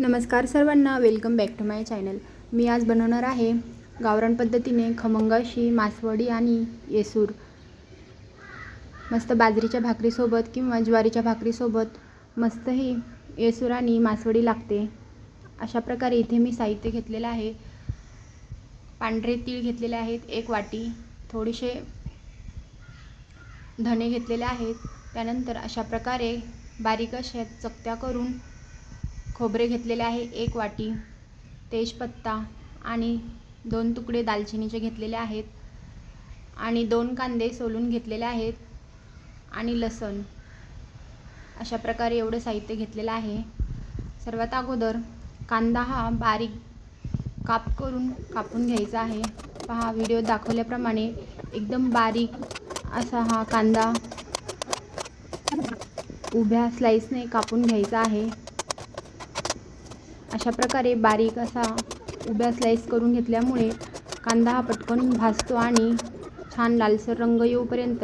नमस्कार सर्वांना welcome back to my channel मी आज बनवणार आहे गावरान पद्धतीने खमंगाशी मासवडी आणि येसूर. मस्त बाजरीच्या भाकरीसोबत किंवा ज्वारीच्या भाकरीसोबत मस्तही येसूर आणि मासवडी लागते. अशा प्रकारे इथे मी साहित्य घेतलेलं आहे. पांढरे तीळ घेतलेले आहेत एक वाटी. थोडेसे धणे घेतलेले आहेत. त्यानंतर अशा प्रकारे बारीक अशा चकत्या करून खोबरे घेतलेले आहे एक वाटी तेजपत्ता आणि दोन तुकडे दालचिनीचे घेतलेले आहेत आणि दोन कांदे सोलून घेतलेले आहेत आणि लसण. अशा प्रकारे एवढं साहित्य घेतलेलं आहे. सर्वात अगोदर कांदा हा बारीक काप करून कापून घ्यायचा आहे. पहा व्हिडिओ दाखवल्याप्रमाणे एकदम बारीक असा हा कांदा उभ्या स्लाईसने कापून घ्यायचा आहे. अशा प्रकारे बारीक असा उभ्या स्लाईस करून घेतल्यामुळे कांदा हा पटकन भाजतो आणि छान लालसर रंग येऊपर्यंत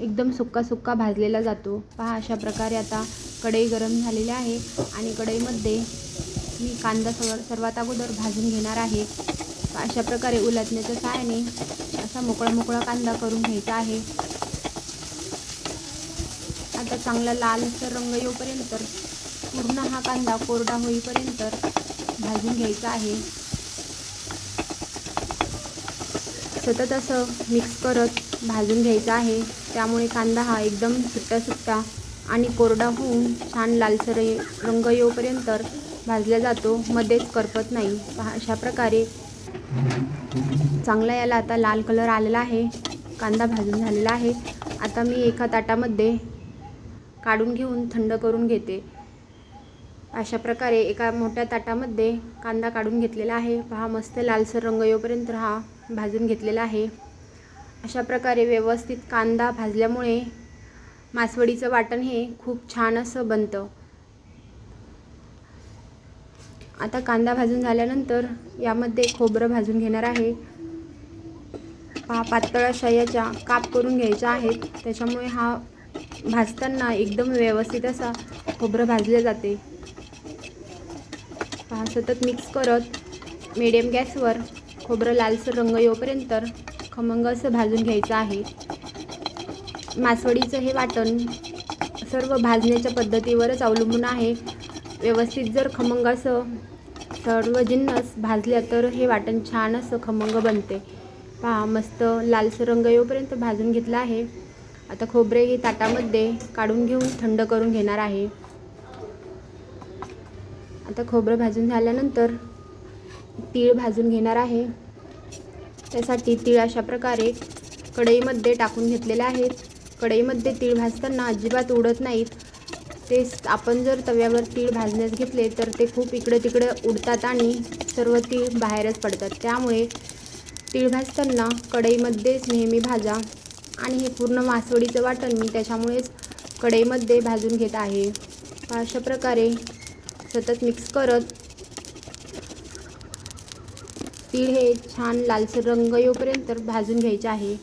एकदम सुक्का सुक्का भाजलेला जातो. पहा अशा प्रकारे आता कढई गरम झालेली आहे आणि कढईमध्ये मी कांदा सर्व सर्वात अगोदर भाजून घेणार आहे. अशा प्रकारे उलटण्याच्या सहाय्याने असा मोकळा मोकळा कांदा करून घ्यायचा आहे. आता चांगला लालसर रंग येऊपर्यंत पूर्ण हा कांदा कोरडा होईपर्यंत भाजून घ्यायचा आहे. सतत असं मिक्स करत भाजून घ्यायचं आहे. त्यामुळे कांदा हा एकदम सुट्टा सुट्टा आणि कोरडा होऊन छान लालसर ये- रंग येऊपर्यंत भाजला जातो. मध्येच करपत नाही. अशा प्रकारे चांगला याला आता लाल कलर आलेला आहे. कांदा भाजून झालेला आहे. आता मी एका ताटामध्ये काढून घेऊन थंड करून घेते. अशा प्रकारे एका मोठ्या ताटामध्ये कांदा काढून घेतलेला आहे. पहा मस्त लालसर रंग येऊपर्यंत हा भाजून घेतलेला आहे. अशा प्रकारे व्यवस्थित कांदा भाजल्यामुळे मासवडीचं वाटण हे खूप छान असं बनतं. आता कांदा भाजून झाल्यानंतर यामध्ये खोबरं भाजून घेणार आहे. पहा पातळ अशा याच्या काप करून घ्यायच्या आहेत. त्याच्यामुळे हा भाजताना एकदम व्यवस्थित असा खोबरं भाजले जाते. पहा सतत मिक्स करत मिडियम गॅसवर खोबरं लालसर रंग येऊपर्यंत खमंग असं भाजून घ्यायचं आहे. मासवडीचं हे वाटण सर्व भाजण्याच्या पद्धतीवरच अवलंबून आहे. व्यवस्थित जर खमंग असं सर्व जिन्नस भाजल्या तर हे वाटण छान असं खमंग बनते. पहा मस्त लालसर रंग येऊपर्यंत भाजून घेतला आहे. आता खोबरे हे ताटामध्ये काढून घेऊन थंड करून घेणार आहे. आता खोबरं भाजून झाल्यानंतर तीळ भाजून घेणार आहे. त्यासाठी तीळ अशा प्रकारे कढईमध्ये टाकून घेतलेले आहेत. कढईमध्ये तीळ भाजताना अजिबात उडत नाहीत. ते आपण जर तव्यावर तीळ भाजण्यास घेतले तर ते खूप इकडे तिकडे उडतात आणि सर्व तीळ बाहेरच पडतात. त्यामुळे तीळ भाजताना कढईमध्येच नेहमी भाजा आणि हे पूर्ण मासवडीचं वाटण मी त्याच्यामुळेच कढईमध्ये भाजून घेत आहे. अशा प्रकारे सतत मिक्स करत तीळ हे छान लालसर रंग येऊपर्यंत भाजून घ्यायचे आहे.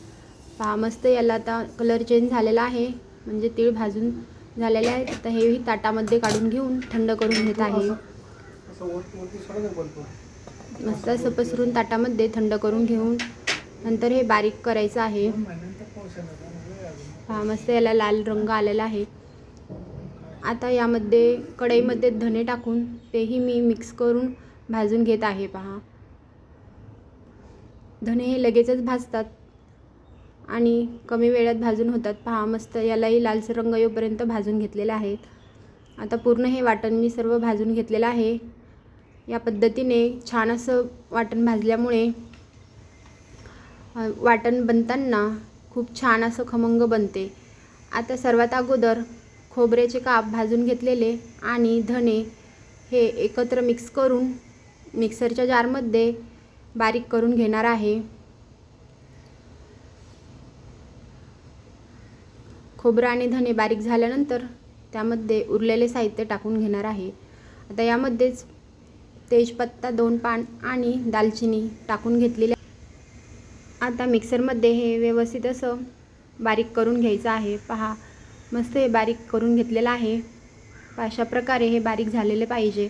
पहा मस्त याला आता कलर चेंज झालेला आहे. म्हणजे तीळ भाजून झालेले आहेत. आता हेही ताटामध्ये काढून घेऊन थंड करून घेत आहे. मस्त असं पसरून ताटामध्ये थंड करून घेऊन नंतर हे बारीक करायचं आहे. पहा मस्त याला लाल रंग आलेला आहे. आता यामध्ये कढईमध्ये धने टाकून तेही मी मिक्स करून भाजून घेत आहे पहा. धने हे लगेचच भाजतात आणि कमी वेळात भाजून होतात. पहा मस्त यालाही लालसर रंग येऊपर्यंत भाजून घेतलेलं आहेत आता पूर्ण हे वाटण मी सर्व भाजून घेतलेलं आहे. या पद्धतीने छान असं वाटण भाजल्यामुळे वाटण बनताना खूप छान असं खमंग बनते. आता सर्वात अगोदर खोबऱ्याचे काप भाजून घेतलेले आणि धने हे एकत्र मिक्स करून मिक्सरच्या जारमध्ये बारीक करून घेणार आहे. खोबरं आणि धने बारीक झाल्यानंतर त्यामध्ये उरलेले साहित्य टाकून घेणार आहे. आता यामध्येच तेजपत्ता दोन पान आणि दालचिनी टाकून घेतलेली. आता मिक्सरमध्ये हे व्यवस्थित असं बारीक करून घ्यायचं आहे. पहा मस्त हे बारीक करून घेतलेलं आहे. अशा प्रकारे हे बारीक झालेले पाहिजे.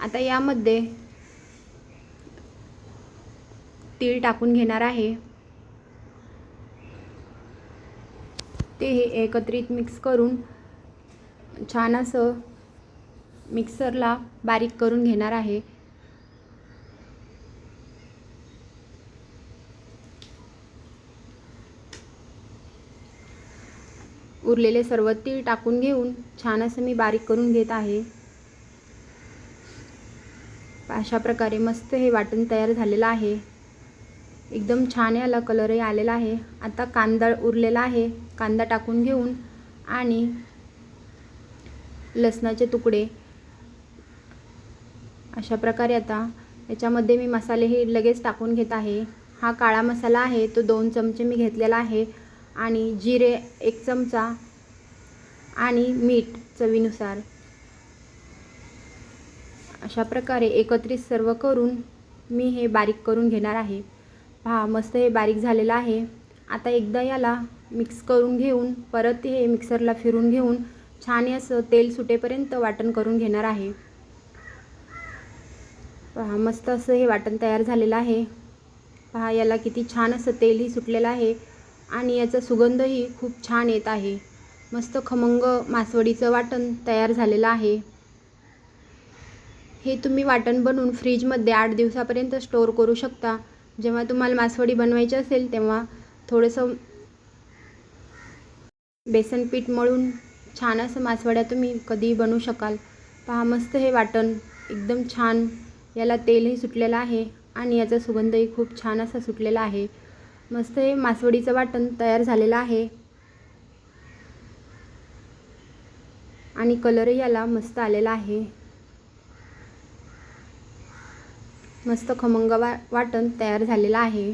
आता यामध्ये तीळ टाकून घेणार आहे. ते हे एकत्रित मिक्स करून छान असं मिक्सरला बारीक करून घेणार आहे. उरलेले सर्व तीळ टाकून घेऊन छान असं मी बारीक करून घेत आहे. अशा प्रकारे मस्त हे वाटण तयार झालेलं आहे. एकदम छान याला कलरही आलेला आहे. आता कांदा उरलेला आहे. कांदा टाकून घेऊन आणि लसणाचे तुकडे. अशा प्रकारे आता याच्यामध्ये मी मसाले हे लगेच टाकून घेत आहे. हा काळा मसाला आहे. तो दोन चमचे मी घेतलेला आहे. आणि जिरे एक चमचा आणि मीठ चवीनुसार. अशा प्रकारे एकत्रित सर्व करून मी हे बारीक करून घेणार आहे. पहा मस्त हे बारीक झालेलं आहे. आता एकदा याला मिक्स करून घेऊन परत हे मिक्सरला फिरून घेऊन छान असं तेल सुटेपर्यंत वाटण करून घेणार आहे. पहा मस्त असं हे वाटण तयार झालेलं आहे. पहा याला किती छान असं तेलही सुटलेलं आहे. आणि याचा सुगंधही खूप छान येत आहे. मस्त खमंग मासवडीचं वाटण तयार झालेलं आहे. हे तुम्ही वाटण बनवून फ्रीजमध्ये आठ दिवसापर्यंत स्टोअर करू शकता. जेव्हा तुम्हाला मासवडी बनवायची असेल तेव्हा थोडंसं बेसन पीठ मळून छान असं मासवड्या तुम्ही कधीही बनवू शकाल. पहा मस्त हे वाटण एकदम छान. याला तेलही सुटलेलं आहे आणि याचा सुगंधही खूप छान असा सुटलेला आहे. मस्त हे मासवडीचं वाटण तयार झालेलं आहे. आणि कलरही याला मस्त आलेला आहे. मस्त खमंग वा वाटण तयार झालेलं आहे.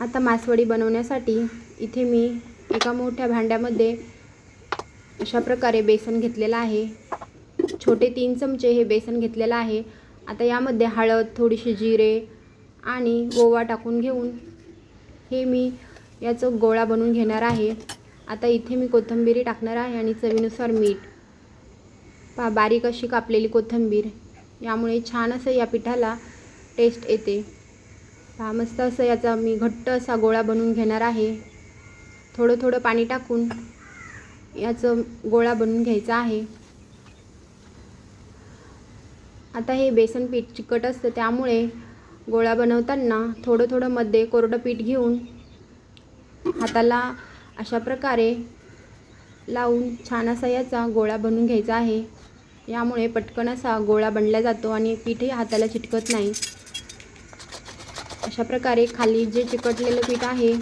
आता मासवडी बनवण्यासाठी इथे मी एका मोठ्या भांड्यामध्ये अशा प्रकारे बेसन घेतलेलं आहे. छोटे तीन चमचे हे बेसन घेतलेलं आहे. आता यामध्ये हळद थोडीशी जिरे आणि गोवा टाकून घेऊन हे मी याचं गोळा बनवून घेणार आहे. आता इथे मी कोथिंबीरी टाकणार आहे आणि चवीनुसार मीठ. पहा बारीक अशी कापलेली कोथिंबीर. यामुळे छान असं या पिठाला टेस्ट येते. पहा मस्त असं याचा मी घट्ट असा गोळा बनवून घेणार आहे. थोडं थोडं पाणी टाकून याचं गोळा बनवून घ्यायचा आहे. आता हे बेसन पीठ चिकट असतं त्यामुळे गोळा बनवताना थोडं थोडं मध्ये कोरडं पीठ घेऊन हाताला अशा प्रकारे लावून छान असा याचा गोळा बनवून घ्यायचा आहे. यामुळे पटकन असा गोळा बनला जातो आणि पीठही हाताला चिटकत नाही. अशा प्रकारे खाली जे चिकटलेलं पीठ आहे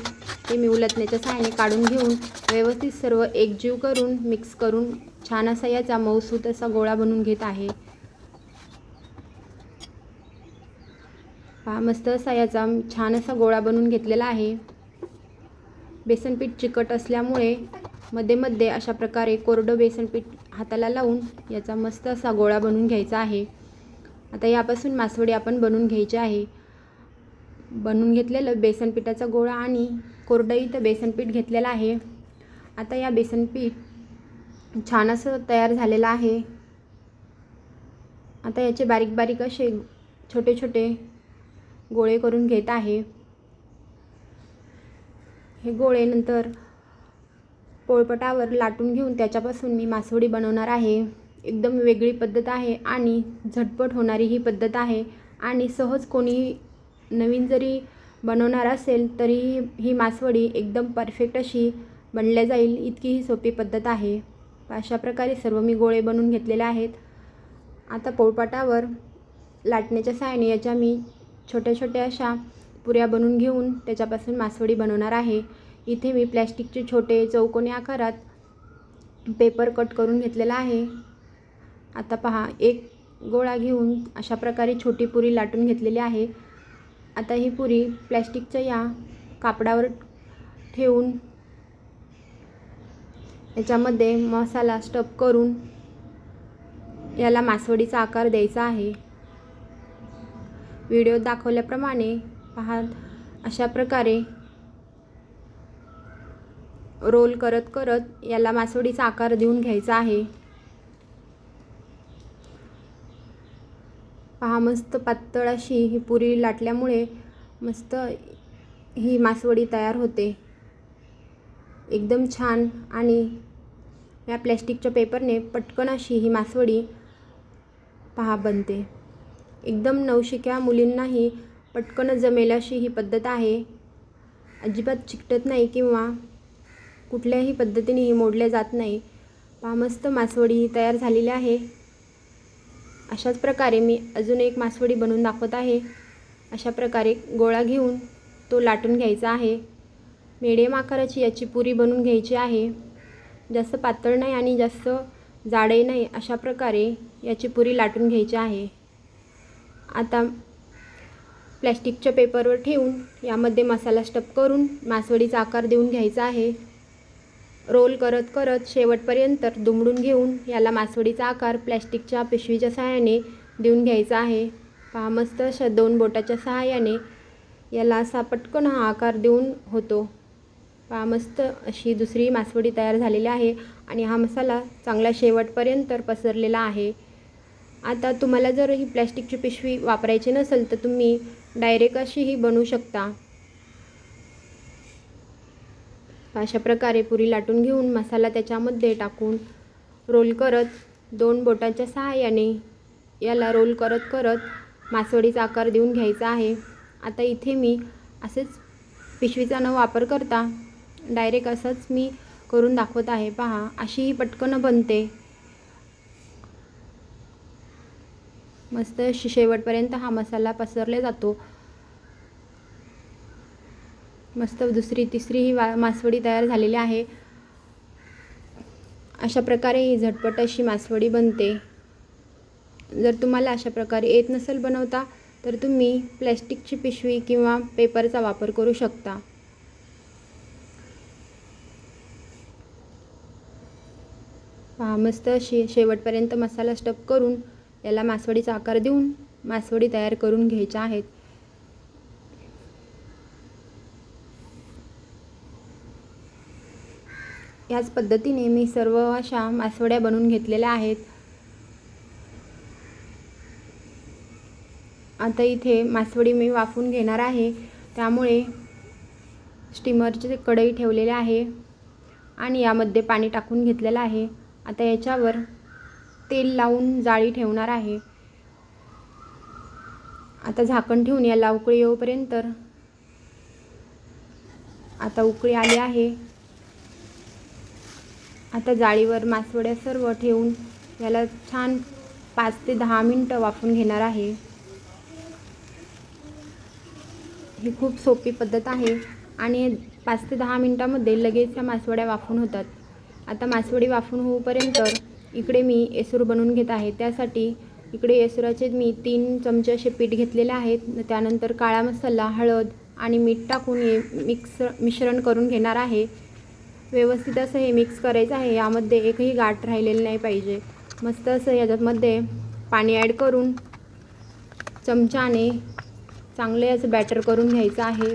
ते मी उलटण्याच्या सहाय्याने काढून घेऊन व्यवस्थित सर्व एकजीव करून मिक्स करून छान असा याचा मऊसूत असा गोळा बनवून घेत आहे. पहा मस्त असा याचा छान असा गोळा बनवून घेतलेला आहे. बेसनपीठ चिकट असल्यामुळे मध्ये मध्ये अशा प्रकारे कोरडं बेसनपीठ हाताला लावून याचा मस्त असा गोळा बनवून घ्यायचा आहे. आता यापासून मासवडी आपण बनवून घ्यायची आहे. बनवून घेतलेलं बेसनपीठाचा गोळा आणि कोरडं इथं बेसनपीठ घेतलेलं आहे. आता या बेसनपीठ छान असं तयार झालेलं आहे. आता याचे बारीक बारीक असे छोटे छोटे गोळे करून घेत आहे. हे गोळे नंतर पोळपटावर लाटून घेऊन त्याच्यापासून मी मासवडी बनवणार आहे. एकदम वेगळी पद्धत आहे आणि झटपट होणारी ही पद्धत आहे. आणि सहज कोणी नवीन जरी बनवणार असेल तरी ही मासवडी एकदम परफेक्ट अशी बनल्या जाईल इतकी ही सोपी पद्धत आहे. अशा प्रकारे सर्व मी गोळे बनवून घेतलेले आहेत. आता पोळपाटावर लाटण्याच्या सहाय्याने याच्या मी छोट्या छोट्या अशा पुऱ्या बनवून घेऊन त्याच्यापासून मासवडी बनवणार आहे. इथे मी प्लॅस्टिकचे छोटे चौकोनी आकारात पेपर कट करून घेतलेला आहे. आता पहा एक गोळा घेऊन अशा प्रकारे छोटी पुरी लाटून घेतलेली आहे. आता ही पुरी प्लॅस्टिकच्या या कापडावर ठेवून याच्यामध्ये मसाला स्टप करून याला मासवडीचा आकार द्यायचा आहे. व्हिडिओ दाखवल्याप्रमाणे पहा अशा प्रकारे रोल करत करत याला मासवडीचा आकार देऊन घ्यायचा आहे. पहा मस्त पातळ अशी ही पुरी लाटल्यामुळे मस्त ही मासवडी तयार होते. एकदम छान आणि या प्लॅस्टिकच्या पेपरने पटकन अशी ही मासवडी पहा बनते. एकदम नवशिक्या मुलींनाही पटकन जमेल अशी ही पद्धत आहे. अजिबात चिकटत नाही किंवा कुठल्याही पद्धतीने ही मोडल्या जात नाही. पहा मस्त मासवडी तयार झालेली आहे. अशाच प्रकारे मी अजून एक मासवडी बनवून दाखवत आहे. अशा प्रकारे गोळा घेऊन तो लाटून घ्यायचा आहे. मिडियम आकाराची याची पुरी बनवून घ्यायची आहे. जास्त पातळ नाही आणि जास्त जाडही नाही अशा प्रकारे याची पुरी लाटून घ्यायची आहे. आता प्लॅस्टिकच्या पेपरवर ठेवून यामध्ये मसाला स्टप करून मासवडीचा आकार देऊन घ्यायचा आहे. रोल करत करत शेवटपर्यंत दुमडून घेऊन याला मासवडीचा आकार प्लॅस्टिकच्या पिशवीच्या सहाय्याने देऊन घ्यायचा आहे. पहा मस्त अशा दोन बोटाच्या सहाय्याने याला असा पटकन हा आकार देऊन होतो. पहा मस्त अशी दुसरी मासवडी तयार झालेली आहे आणि हा मसाला चांगला शेवटपर्यंत पसरलेला आहे. आता तुम्हाला जर ही प्लॅस्टिकची पिशवी वापरायची नसेल तर तुम्ही डायरेक्ट अशीही बनवू शकता. अशा प्रकारे पुरी लाटून घेऊन मसाला त्याच्यामध्ये टाकून रोल करत दोन बोटाच्या सहाय्याने याला रोल करत करत मासवडीचा आकार देऊन घ्यायचा आहे. आता इथे मी असेच पिशवीचा न वापर करता डायरेक्ट असंच मी करून दाखवत आहे. पहा अशी ही पटकन बनते. मस्त शेवटपर्यंत हा मसाला पसरला जातो. मस्त दुसरी तिसरी ही वा मासवडी तयार झालेली आहे. अशा प्रकारे ही झटपट अशी मासवडी बनते. जर तुम्हाला अशा प्रकारे येत नसेल बनवता तर तुम्ही प्लॅस्टिकची पिशवी किंवा पेपरचा वापर करू शकता. पहा मस्त शे शेवटपर्यंत मसाला स्टप करून याला मासवडीचा आकार देऊन मासवडी तयार करून घ्यायच्या आहेत. याच पद्धतीने मी सर्व अशा मासवड्या बनवून घेतलेल्या आहेत. आता इथे मासवडी मी वाफून घेणार आहे. त्यामुळे स्टीमरचे कढई ठेवलेले आहे आणि यामध्ये पाणी टाकून घेतलेलं आहे. आता याच्यावर तेल लावून जाळी ठेवणार आहे. आता झाकण ठेवून याला उकळी येऊपर्यंत आता उकळी आली आहे. आता जाळीवर मासवड्या सर्व ठेवून याला छान पाच ते दहा मिनटं वाफून घेणार आहे. ही खूप सोपी पद्धत आहे आणि पाच ते दहा मिनटामध्ये लगेच या मासवड्या वाफून होतात. आता मासवडी वाफून होऊपर्यंत इकडे मी एसूर बनवून घेत आहे. त्यासाठी इकडे येसुराचे मी तीन चमचे असे पीठ घेतलेले आहेत. त्यानंतर काळा मसाला हळद आणि मीठ टाकून हे मिक्स मिश्रण करून घेणार आहे. व्यवस्थित असं हे मिक्स करायचं आहे. यामध्ये एकही गाठ राहिलेली नाही पाहिजे. मस्त असं याच्यामध्ये पाणी ॲड करून चमच्याने चांगले असं बॅटर करून घ्यायचं आहे.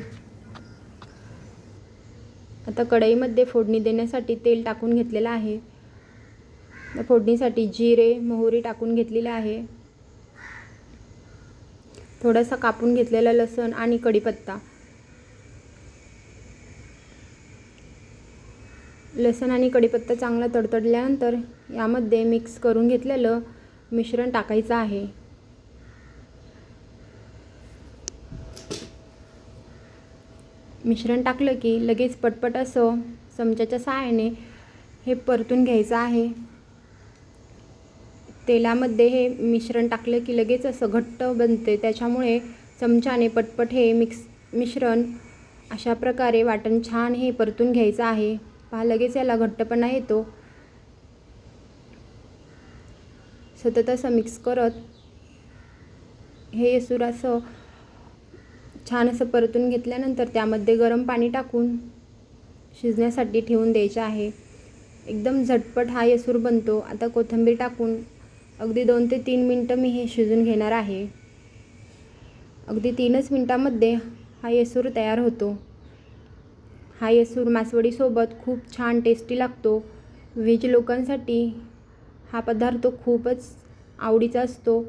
आता कढईमध्ये फोडणी देण्यासाठी तेल टाकून घेतलेलं आहे. फोडणीसाठी जिरे मोहरी टाकून घेतलेले आहे. थोडासा कापून घेतलेला लसण आणि कढीपत्ता. लसण आणि कढीपत्ता चांगला तडतडल्यानंतर यामध्ये मिक्स करून घेतलेलं मिश्रण टाकायचं आहे. मिश्रण टाकलं की लगेच पटपट असं चमच्याच्या सहाय्याने हे परतून घ्यायचं आहे. तेलामध्ये हे मिश्रण टाकलं की लगेच असं घट्ट बनते. त्याच्यामुळे चमच्याने पटपट हे मिक्स मिश्रण अशा प्रकारे वाटण छान हे परतून घ्यायचं आहे. पहा लगेच याला घट्टपणा येतो. सतत असं मिक्स करत हे येसूर असं छान असं परतून घेतल्यानंतर त्यामध्ये गरम पाणी टाकून शिजण्यासाठी ठेवून द्यायचं आहे. एकदम झटपट हा येसूर बनतो. आता कोथिंबीर टाकून अगदी दोन ते तीन मिनटं मी हे शिजून घेणार आहे. अगदी तीनच मिनटामध्ये हा येसूर तयार होतो. हा येसूर मासवडीसोबत खूप छान टेस्टी लागतो. व्हेज लोकांसाठी हा पदार्थ खूपच आवडीचा असतो.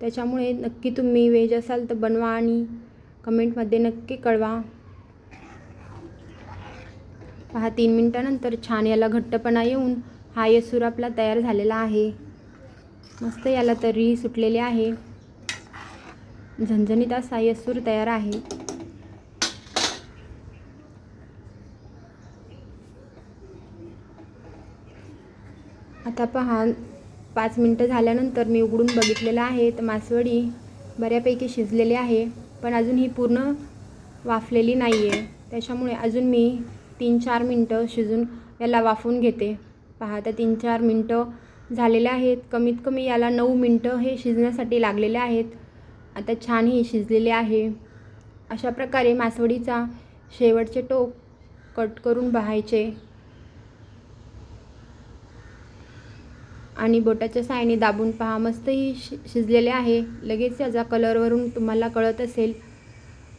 त्याच्यामुळे नक्की तुम्ही व्हेज असाल तर बनवा आणि कमेंटमध्ये नक्की कळवा. पहा तीन मिनटानंतर छान याला घट्टपणा येऊन हा येसूर आपला तयार झालेला आहे. मस्त याला तरी सुटलेले आहे. झणझणीत असा तयार आहे. आता पहा पाच मिनटं झाल्यानंतर मी उघडून बघितलेलं आहे. तर मासवडी बऱ्यापैकी शिजलेली आहे पण अजून ही पूर्ण वाफलेली नाही आहे त्याच्यामुळे अजून मी तीन चार मिनटं शिजून याला वाफवून घेते. पहा तर तीन चार मिनटं झालेले आहेत. कमीत कमी याला नऊ मिनटं हे शिजण्यासाठी लागलेले आहेत. आता छान हे शिजलेले आहे. अशा प्रकारे मासवडीचा शेवटचे टोक कट करून बहायचे आणि बोटाच्या साहाय्याने दाबून पहा. मस्तही शि शिजलेले आहे. लगेच याचा कलरवरून तुम्हाला कळत असेल.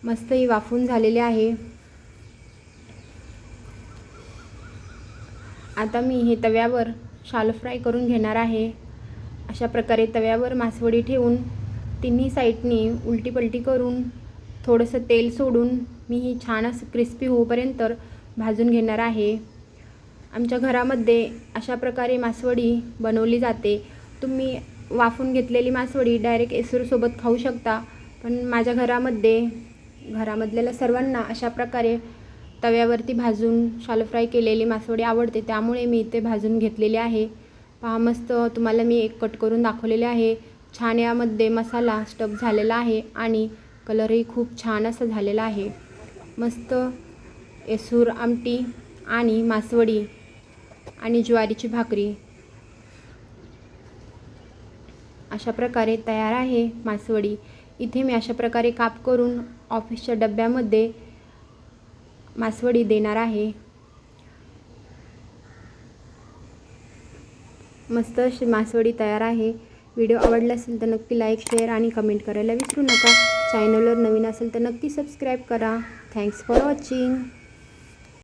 मस्तही वाफून झालेले आहे. आता मी हे तव्यावर शालो फ्राय करून घेणार आहे. अशा प्रकारे तव्यावर मासवडी ठेवून तिन्ही साईडनी उलटी पलटी करून थोडंसं तेल सोडून मी ही छान असं क्रिस्पी होऊपर्यंत भाजून घेणार आहे. आमच्या घरामध्ये अशा प्रकारे मासवडी बनवली जाते. तुम्ही वाफून घेतलेली मासवडी डायरेक्ट एसूरसोबत खाऊ शकता पण माझ्या घरामध्ये घरामधल्या सर्वांना अशा प्रकारे तव्यावरती भाजून शालो फ्राय केलेली मासवडी आवडते त्यामुळे मी इथे भाजून घेतलेली आहे. पहा मस्त तुम्हाला मी एक कट करून दाखवलेले आहे. छान यामध्ये मसाला स्टफ झालेला आहे आणि कलरही खूप छान असा झालेला आहे. मस्त एसूर आमटी आणि मासवडी आणि ज्वारीची भाकरी. अशा प्रकारे तयार आहे मासवडी. इथे मी अशा प्रकारे काप करून ऑफिसच्या डब्यामध्ये मासवडी देणार आहे. मस्त अशी मासवडी तयार आहे. व्हिडिओ आवडला असेल तर नक्की लाईक शेअर आणि कमेंट करायला विसरू नका. चॅनलवर नवीन असेल तर नक्की सबस्क्राईब करा. Thanks for watching